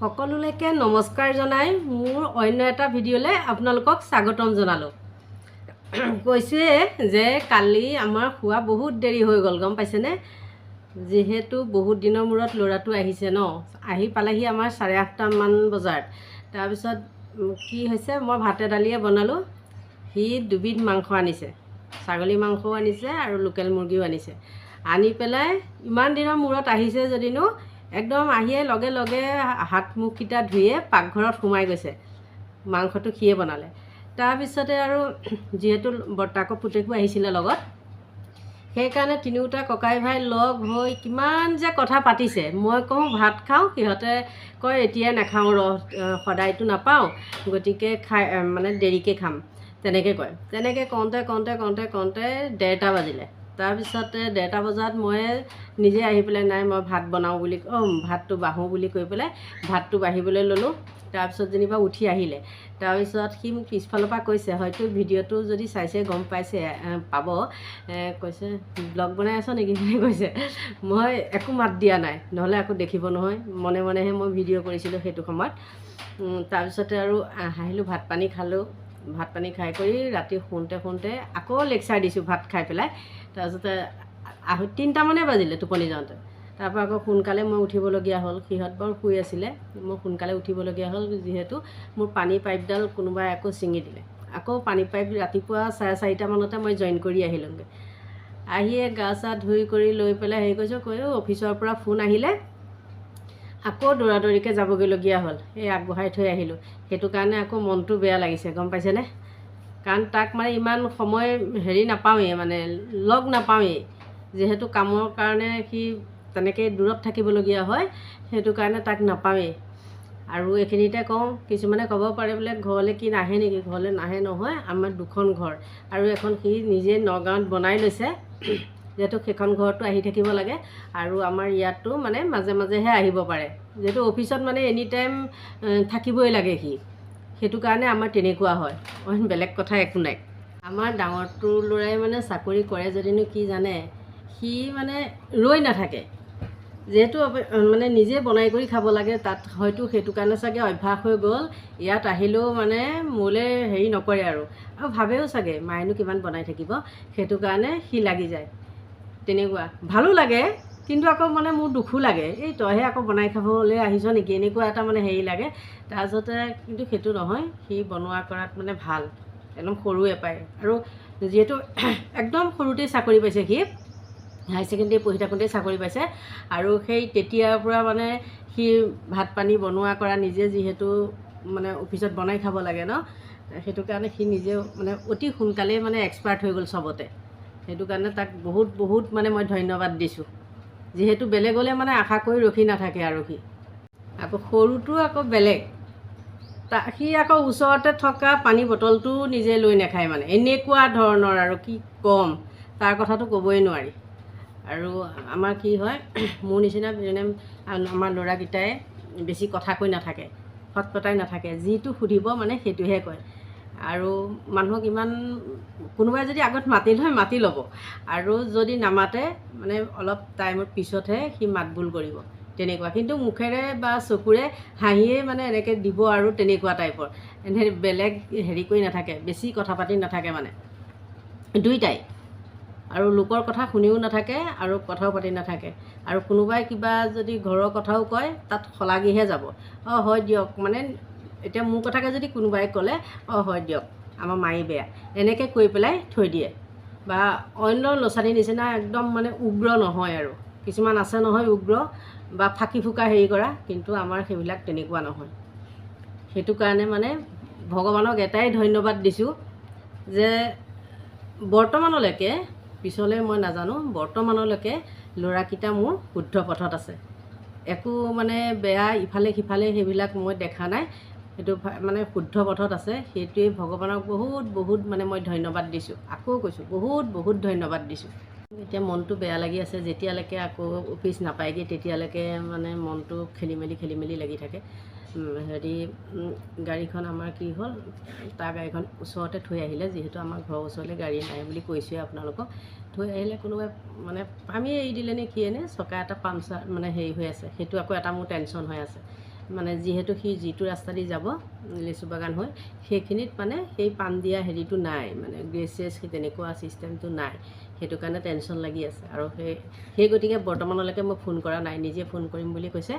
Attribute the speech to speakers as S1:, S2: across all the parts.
S1: সকলোলৈকে নমস্কাৰ জনাই মোৰ অন্য এটা ভিডিঅ'লৈ আপোনালোকক স্বাগতম জনালোঁ। কৈছোঁৱে যে কালি আমাৰ খোৱা বহুত দেৰি হৈ গ'ল গম পাইছেনে? যিহেতু বহুত দিনৰ মূৰত ল'ৰাটো আহিছে ন? আহি পালেহি আমাৰ চাৰে আঠটামান বজাত। তাৰপিছত কি হৈছে? মই ভাতে দালিয়ে বনালোঁ। সি দুবিধ মাংস আনিছে। ছাগলী মাংসও আনিছে আৰু লোকেল মুৰ্গীও আনিছে। আনি পেলাই ইমান দিনৰ মূৰত আহিছে যদিনো একদম আহিয়ে লগে লগে হাত মুখকেইটা ধুয়ে পাকঘৰত সোমাই গৈছে। মাংসটো সিয়ে বনালে। তাৰপিছতে আৰু যিহেতু বৰ্তাকৰ পুতেকো আহিছিলে লগত সেইকাৰণে তিনিওটা ককাই ভাই লগ হৈ কিমান যে কথা পাতিছে। মই কওঁ ভাত খাওঁ সিহঁতে কয় এতিয়াই নাখাওঁ ৰ সদায়তো নাপাওঁ গতিকে খাই মানে দেৰিকৈ খাম। তেনেকৈ কয়। তেনেকৈ কওঁতে কওঁতে কওঁতে কওঁতে ডেৰটা বাজিলে। তাৰপিছতে ডেৰটা বজাত মই নিজে আহি পেলাই নাই মই ভাত বনাওঁ বুলি অঁ ভাতটো বাঢ়োঁ বুলি কৈ পেলাই ভাতটো বাঢ়িবলৈ ল'লোঁ। তাৰপিছত যেনিবা উঠি আহিলে। তাৰপিছত সি মোক পিছফালৰ পৰা কৈছে হয়তো ভিডিঅ'টো যদি চাইছে গম পাইছে পাব। কৈছে ব্লগ বনাই আছ নেকি? বুলি কৈছে। মই একো মাত দিয়া নাই নহ'লে আকৌ দেখিব নহয়। মনে মনেহে মই ভিডিঅ' কৰিছিলোঁ সেইটো সময়ত। তাৰপিছতে আৰু আহ, আহিলোঁ ভাত পানী খালোঁ। ভাত পানী খাই কৰি ৰাতি শুওঁতে শুওঁতে আকৌ লেকচাৰ দিছোঁ, ভাত খাই পেলাই। তাৰপিছতে আঢ়ৈ তিনিটামানে বাজিলে টোপনি যাওঁতে। তাৰপৰা আকৌ সোনকালে মই উঠিবলগীয়া হ'ল। সিহঁত বাৰু শুই আছিলে। মই সোনকালে উঠিবলগীয়া হ'ল, যিহেতু মোৰ পানী পাইপডাল কোনোবাই আকৌ ছিঙি দিলে। আকৌ পানী পাইপ ৰাতিপুৱা চাৰে চাৰিটামানতে মই জইন কৰি আহিলোঁগৈ। আহিয়ে গা চা ধুই কৰি লৈ পেলাই হেৰি কৰিছোঁ কৈ অফিচৰ পৰা ফোন আহিলে। আকৌ দৌৰা দৌৰিকৈ যাবগৈলগীয়া হ'ল। এই আগবঢ়াই থৈ আহিলোঁ। সেইটো কাৰণে আকৌ মনটো বেয়া লাগিছে গম পাইছেনে? কাৰণ তাক মানে ইমান সময় হেৰি নাপাওঁৱেই মানে লগ নাপাওঁৱেই। যিহেতু কামৰ কাৰণে সি তেনেকৈ দূৰত থাকিবলগীয়া হয় সেইটো কাৰণে তাক নাপাওঁৱেই। আৰু এইখিনিতে কওঁ কিছুমানে ক'ব পাৰে বোলে ঘৰলৈ কি নাহে নেকি? ঘৰলৈ নাহে নহয় আমাৰ দুখন ঘৰ। আৰু এখন সি নিজে নগাঁৱত বনাই লৈছে। যিহেতু সেইখন ঘৰতো আহি থাকিব লাগে আৰু আমাৰ ইয়াতো মানে মাজে মাজেহে আহিব পাৰে। যিহেতু অফিচত মানে এনি টাইম থাকিবই লাগে সি। সেইটো কাৰণে আমাৰ তেনেকুৱা হয়। অইন বেলেগ কথা একো নাই। আমাৰ ডাঙৰটো ল'ৰাই মানে চাকৰি কৰে যদিনো কি জানে সি মানে ৰৈ নাথাকে। যিহেতু মানে নিজে বনাই কৰি খাব লাগে তাত হয়তো সেইটো কাৰণে চাগে অভ্যাস হৈ গ'ল। ইয়াত আহিলেও মানে মোলৈ হেৰি নকৰে আৰু। আৰু ভাবেও চাগে মায়েনো কিমান বনাই থাকিব? সেইটো কাৰণে সি লাগি যায়। তেনেকুৱা। ভালো লাগে কিন্তু আকৌ মানে মোৰ দুখো লাগে। এই তইহে আকৌ বনাই খাবলৈ আহিছ নেকি? এনেকুৱা এটা মানে হেৰি লাগে। তাৰপিছতে কিন্তু সেইটো নহয় সি বনোৱা কৰাত মানে ভাল। একদম সৰুৱে পায় আৰু যিহেতু একদম সৰুতেই চাকৰি পাইছে সি হাই ছেকেণ্ডেৰী পঢ়ি থাকোঁতেই চাকৰি পাইছে। আৰু সেই তেতিয়াৰ পৰা মানে সি ভাত পানী বনোৱা কৰা নিজে যিহেতু মানে অফিচত বনাই খাব লাগে ন সেইটো কাৰণে সি নিজেও মানে অতি সোনকালেই মানে এক্সপাৰ্ট হৈ গ'ল চবতে। সেইটো কাৰণে তাক বহুত বহুত মানে মই ধন্যবাদ দিছোঁ। যিহেতু বেলেগলৈ মানে আশা কৰি ৰখি নাথাকে আৰু সি। আকৌ সৰুটো আকৌ বেলেগ। তা সি আকৌ ওচৰতে থকা পানী বটলটোও নিজে লৈ নাখায় মানে। এনেকুৱা ধৰণৰ আৰু কি ক'ম তাৰ কথাটো ক'বই নোৱাৰি। আৰু আমাৰ কি হয় মোৰ নিচিনা যেনে আমাৰ ল'ৰাকেইটাই বেছি কথা কৈ নাথাকে ফটফটাই নাথাকে। যিটো সুধিব মানে সেইটোহে কয়। আৰু মানুহক ইমান কোনোবাই যদি আগত মাতি লয় মাতি ল'ব। আৰু যদি নামাতে মানে অলপ টাইমৰ পিছতহে সি মাতবোল কৰিব। তেনেকুৱা। কিন্তু মুখেৰে বা চকুৰে হাঁহিয়ে মানে এনেকৈ দিব আৰু তেনেকুৱা টাইপৰ। এনে বেলেগ হেৰি কৰি নাথাকে বেছি কথা পাতি নাথাকে মানে। দুইটাই। আৰু লোকৰ কথা শুনিও নাথাকে আৰু কথাও পাতি নাথাকে। আৰু কোনোবাই কিবা যদি ঘৰৰ কথাও কয় তাত শলাগিহে যাব। অঁ হয় দিয়ক। মানে এতিয়া মোৰ কথাকে যদি কোনোবাই ক'লে অঁ হয় দিয়ক আমাৰ মায়ে বেয়া। এনেকৈ কৈ পেলাই থৈ দিয়ে। বা অন্য ল'ৰা ছোৱালীৰ নিচিনা একদম মানে উগ্ৰ নহয় আৰু। কিছুমান আছে নহয় উগ্ৰ বা ফাঁকি ফুকা হেৰি কৰা কিন্তু আমাৰ সেইবিলাক তেনেকুৱা নহয়। সেইটো কাৰণে মানে ভগৱানক এটাই ধন্যবাদ দিছোঁ যে বৰ্তমানলৈকে পিছলৈ মই নাজানো বৰ্তমানলৈকে ল'ৰাকেইটা মোৰ শুদ্ধ পথত আছে। একো মানে বেয়া ইফালে সিফালে সেইবিলাক মই দেখা নাই। সেইটো মানে শুদ্ধ পথত আছে সেইটোৱেই ভগৱানক বহুত বহুত মানে মই ধন্যবাদ দিছোঁ। আকৌ কৈছোঁ বহুত বহুত ধন্যবাদ দিছোঁ। এতিয়া মনটো বেয়া লাগি আছে যেতিয়ালৈকে আকৌ অফিচ নাপায়গৈ তেতিয়ালৈকে মানে মনটো খেলি মেলি খেলি মেলি লাগি থাকে। হেৰি গাড়ীখন আমাৰ কি হ'ল তাৰ গাড়ীখন ওচৰতে থৈ আহিলে যিহেতু আমাৰ ঘৰৰ ওচৰলৈ গাড়ী নাই বুলি কৈছোঁৱে আপোনালোকক। থৈ আহিলে কোনোবাই মানে পামেই এৰি দিলে নে কিয়ে নে চকা এটা পামচাৰ মানে হেৰি হৈ আছে সেইটো আকৌ এটা মোৰ টেনশ্যন হৈ আছে। মানে যিহেতু সি যিটো ৰাস্তা দি যাব লিচু বাগান হৈ সেইখিনিত মানে সেই পাণ দিয়া হেৰিটো নাই মানে চেছ সেই তেনেকুৱা ছিষ্টেমটো নাই। সেইটো কাৰণে টেনশ্যন লাগি আছে। আৰু সেই সেই গতিকে বৰ্তমানলৈকে মই ফোন কৰা নাই নিজে ফোন কৰিম বুলি কৈছে।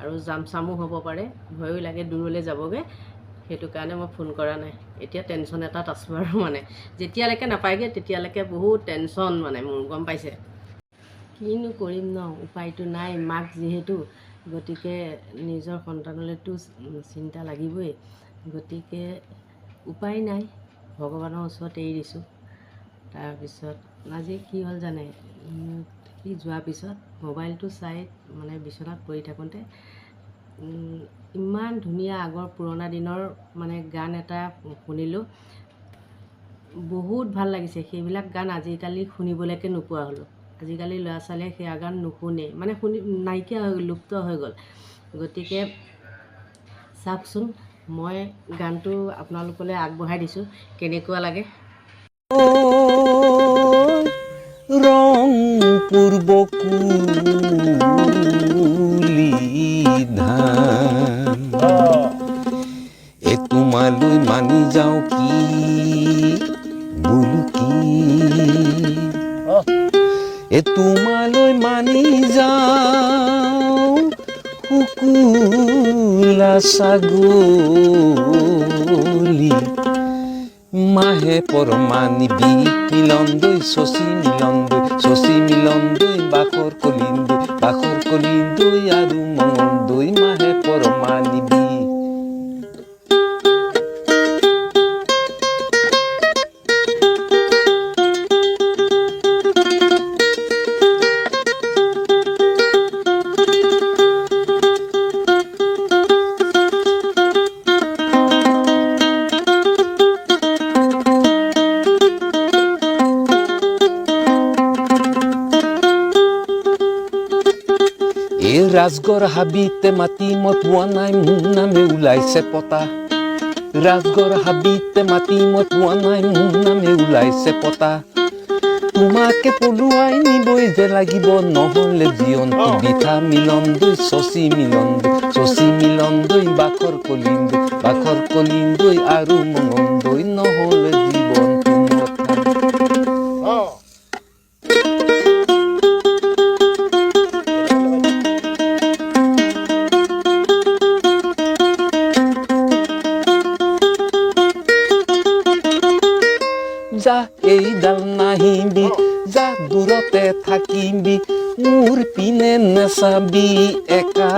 S1: আৰু জাম চামো হ'ব পাৰে ভয়ো লাগে দূৰলৈ যাবগৈ। সেইটো কাৰণে মই ফোন কৰা নাই। এতিয়া টেনশ্যন এটাত আছোঁ আৰু মানে। যেতিয়ালৈকে নাপায়গৈ তেতিয়ালৈকে বহুত টেনশ্যন মানে মোৰ গম পাইছে? কিনো কৰিম ন? উপায়টো নাই মাক যিহেতু গতিকে নিজৰ সন্তানলৈতো চিন্তা লাগিবই। গতিকে উপায় নাই ভগৱানৰ ওচৰত এৰি দিছোঁ। তাৰপিছত আজি কি হ'ল জানে? সি যোৱাৰ পিছত মোবাইলটো চাই মানে বিচনাত পৰি থাকোঁতে ইমান ধুনীয়া আগৰ পুৰণা দিনৰ মানে গান এটা শুনিলোঁ। বহুত ভাল লাগিছে। সেইবিলাক গান আজিকালি শুনিবলৈকে নোপোৱা হ'লোঁ। আজিকালি ল'ৰা ছোৱালীয়ে সেয়া গান নুশুনেই। মানে শুনি, নাইকিয়া হৈ গ'ল লুপ্ত হৈ গ'ল। গতিকে চাওকচোন, মই গানটো আপোনালোকলৈ আগবঢ়াই দিছোঁ। কেনেকুৱা লাগে?
S2: বকুলি ধান। এ তোমালৈ মানি যাও কি বোলো কি এ তোমালৈ মানি যাও শুকুলা ছাগলী মাহে শশী মিলন্দৈ শশী মিলন্দৈ ৰাজগড় হাবিতে মাতি মই পোৱা নাই মোৰ নামে ওলাইছে পতা ৰাজগড় হাবিতে মাতি মই পোৱা নাই মোৰ নামে ওলাইছে পতা তোমাকে পলুৱাই নিবই যে লাগিব নহ'লে জীৱনটো বিঠা মিলন দৈ শশী মিলন দৈ শশী মিলন দৈ বাখৰ কলিন দৈ বাখৰ কলিন দৈ আৰু মঙন দৈ নহ'লে একা।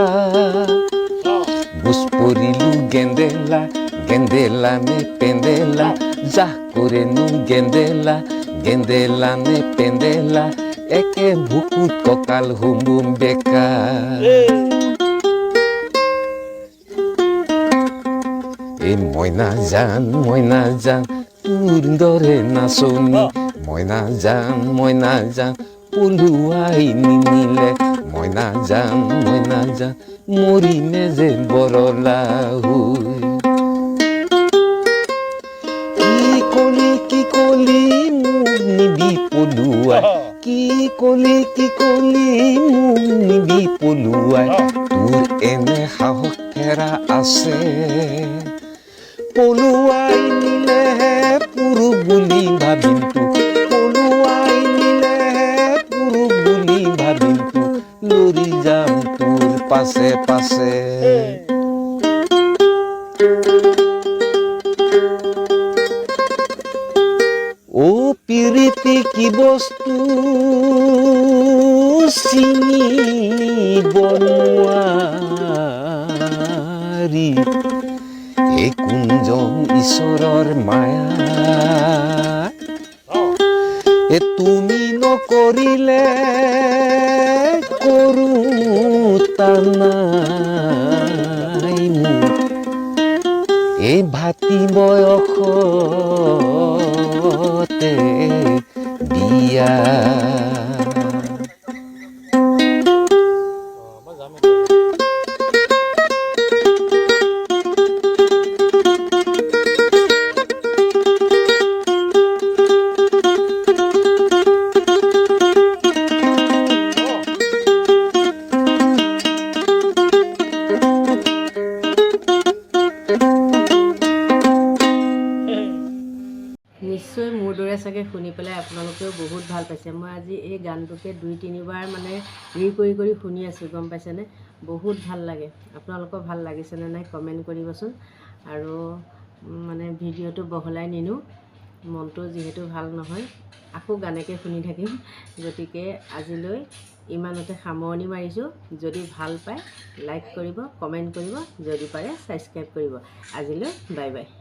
S2: বুজ পৰিলো গেন্দেলা গেন্দেলা নে পেন্দেলা, যা কৰেনো গেন্দেলা গেন্দেলা নে পেন্দেলা, একে বুকুত কঁকাল হুমুম বেকা এই মইনা জান মইনা জান তোৰ দৰে নাচনি। মইনা জান মইনা জান পলুৱাই নিনিলে মইনা জান মইনা জান মৰিমে যে বৰলা হৈ কি কলি কি কলি মোক নিবি পলুৱাই কি কলি কি কলি মোক নিবি পলুৱাই তোৰ এনে সাহস ফেৰা আছে। পলুৱাই নিলেহে পুৰু বুলি ভাবিম তোক। পাশে পাশে ও পিরিতি কি বস্তু? চিনি বনোৱাৰী এই কুঞ্জ ঈশ্বৰৰ মায়া। এ তুমি নকৰিলে কৰোঁ নাই মোৰ এই ভাতি বয়সতে বিয়া
S1: চাগে শুনি পেলাই আপোনালোকেও বহুত ভাল পাইছে। মই আজি এই গানটোকে দুই তিনিবাৰ মানে ৰি কৰি কৰি শুনি আছোঁ গম পাইছেনে? বহুত ভাল লাগে। আপোনালোকৰ ভাল লাগিছেনে নাই কমেণ্ট কৰিবচোন। আৰু মানে ভিডিঅ'টো বহলাই নিনো। মনটো যিহেতু ভাল নহয়। আকৌ গানকে শুনি থাকিম। গতিকে আজিলৈ ইমানতে সামৰণি মাৰিছোঁ। যদি ভাল পায় লাইক কৰিব কমেণ্ট কৰিব। যদি পাৰে ছাবস্ক্ৰাইব কৰিব। আজিলৈ বাই বাই।